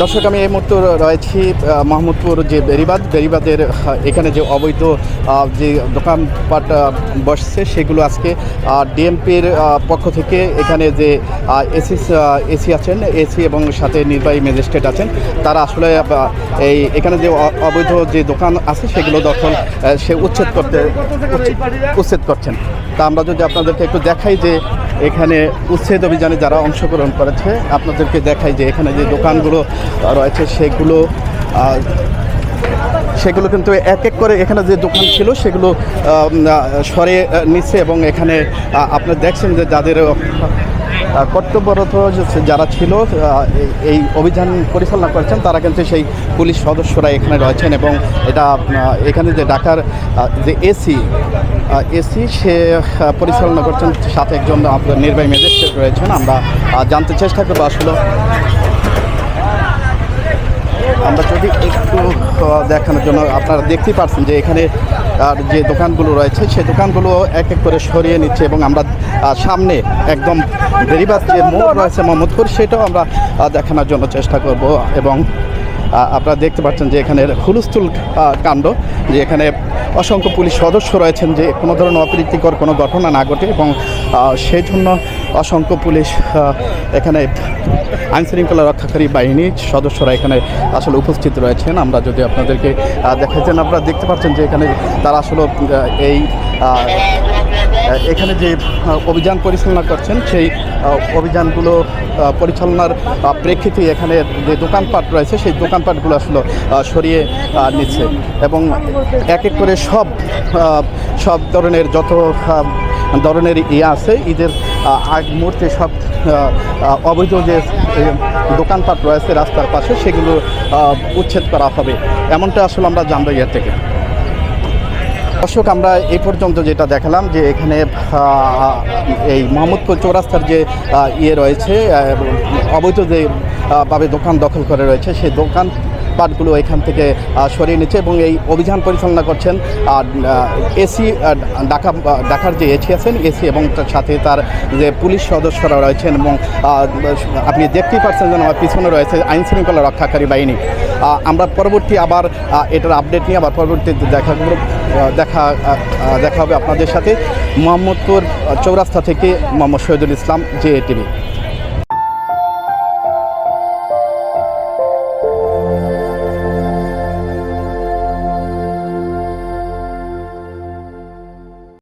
দর্শক, আমি এই মুহূর্তে রয়েছি মাহমুদপুর যে বেরিবাদ বেরিবাদের এখানে যে অবৈধ যে দোকানপাট বসছে, সেগুলো আজকে ডিএমপির পক্ষ থেকে এখানে যে এসি এসি আছেন, এসি এবং সাথে নির্বাহী ম্যাজিস্ট্রেট আছেন, তারা আসলে এই এখানে যে অবৈধ যে দোকান আছে, সেগুলো দখল সে উচ্ছেদ করতে উচ্ছেদ- করছেন। তা আমরা যদি আপনাদেরকে একটু দেখাই যে, এখানে উচ্ছেদ অভিযানে যারা অংশগ্রহণ করেছে, আপনাদেরকে দেখাই যে, এখানে যে দোকানগুলো রয়েছে সেগুলো সেগুলো কিন্তু এক এক করে এখানে যে দোকান ছিল সেগুলো সরে নিচ্ছে এবং এখানে আপনারা দেখছেন যে যাদের কর্তব্যরত যারা ছিল এই অভিযান পরিচালনা করেছেন, তারা কিন্তু সেই পুলিশ সদস্যরা এখানে রয়েছেন এবং এটা এখানে যে ডাকার যে এসি এসি সে পরিচালনা করছেন, সাথে একজন আপনার নির্বাহী ম্যাজিস্ট্রেট রয়েছেন। আমরা জানতে চেষ্টা করব আসলে আমরা যদি একটু দেখানোর জন্য আপনারা দেখতেই পারছেন যে এখানে, আর যে দোকানগুলো রয়েছে, সেই দোকানগুলো এক এক করে সরিয়ে নিচ্ছে এবং আমরা সামনে একদম বেরিবাদ যে মোড় রয়েছে মোহাম্মদপুর, সেটাও আমরা দেখানোর জন্য চেষ্টা করব এবং আপনারা দেখতে পাচ্ছেন যে এখানে হুলস্থুল কাণ্ড, যে এখানে অসংখ্য পুলিশ সদস্য রয়েছেন যে কোনো ধরনের অপ্রীতিকর কোনো ঘটনা না ঘটে এবং সেই জন্য অসংখ্য পুলিশ এখানে আইনশৃঙ্খলা রক্ষাকারী বাহিনীর সদস্যরা এখানে আসলে উপস্থিত রয়েছেন। আমরা যদি আপনাদেরকে দেখাচ্ছেন আপনারা দেখতে পাচ্ছেন যে এখানে তারা আসলে এই এখানে যে অভিযান পরিচালনা করছেন, সেই অভিযানগুলো পরিচালনার প্রেক্ষিতে এখানে যে দোকানপাট রয়েছে, সেই দোকানপাটগুলো আসলে সরিয়ে নিচ্ছে। এবং এক এক করে সব সব ধরনের যত ধরনের ইয়ে আছে, ঈদের আগ মুহূর্তে সব অবৈধ যে দোকানপাট রয়েছে রাস্তার পাশে, সেগুলো উচ্ছেদ করা হবে। এমনটা আসলে আমরা জানব ইয়ার থেকে। দর্শক, আমরা এ পর্যন্ত যেটা দেখালাম যে এখানে এই মোহাম্মদপুর চৌরাস্তার যে ইয়ে রয়েছে অবৈধ যে ভাবে দোকান দখল করে রয়েছে, সেই দোকান পাটগুলো এখান থেকে সরিয়ে নিচ্ছে এবং এই অভিযান পরিচালনা করছেন এসি ঢাকা ঢাকার যে এসি আছেন, এসি এবং তার সাথে তার যে পুলিশ সদস্যরা রয়েছেন এবং আপনি দেখতেই পাচ্ছেন যেন আমার পিছনে রয়েছে আইন শৃঙ্খলা রক্ষাকারী বাহিনী। আমরা পরবর্তী আবার এটার আপডেট নিয়ে আবার পরবর্তীতে দেখা দেখা দেখা হবে আপনাদের সাথে। মোহাম্মদপুর চৌরাস্তা থেকে মোহাম্মদ শহীদুল ইসলাম জে টিভি।